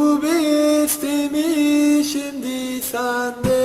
bu bestemi şimdi sende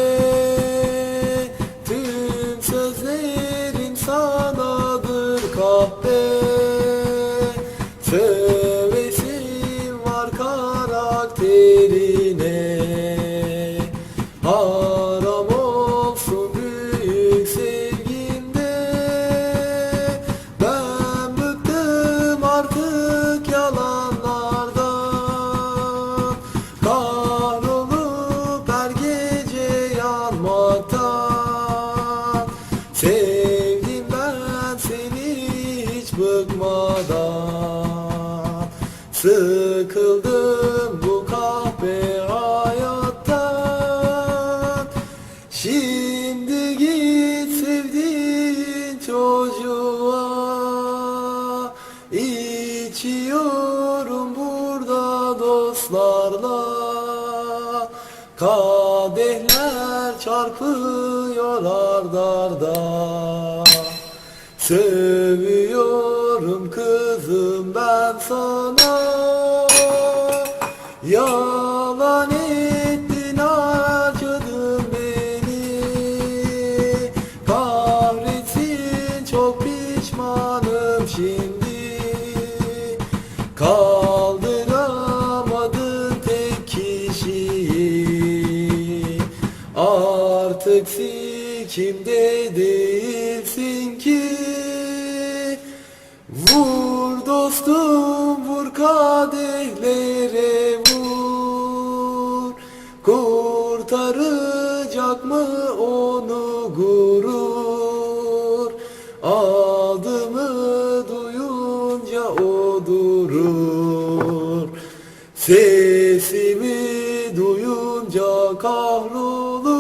Sıkıldım bu kahpe hayattan. Şimdi git sevdiğin çocuğa. İçiyorum burada dostlarla. Kadehler çarpıyor ardarda Sövüyorum kızım ben sana Yalan ettin harcadın beni. Kahretsin çok pişmanım şimdi. Kaldıramadın tek kişiyi. Artık sikimde değilsin ki Vur dostum vur kadehlere vur. Kurtaracak mı onu gurur? Adımı duyunca o durur. Sesimi duyunca kahrolur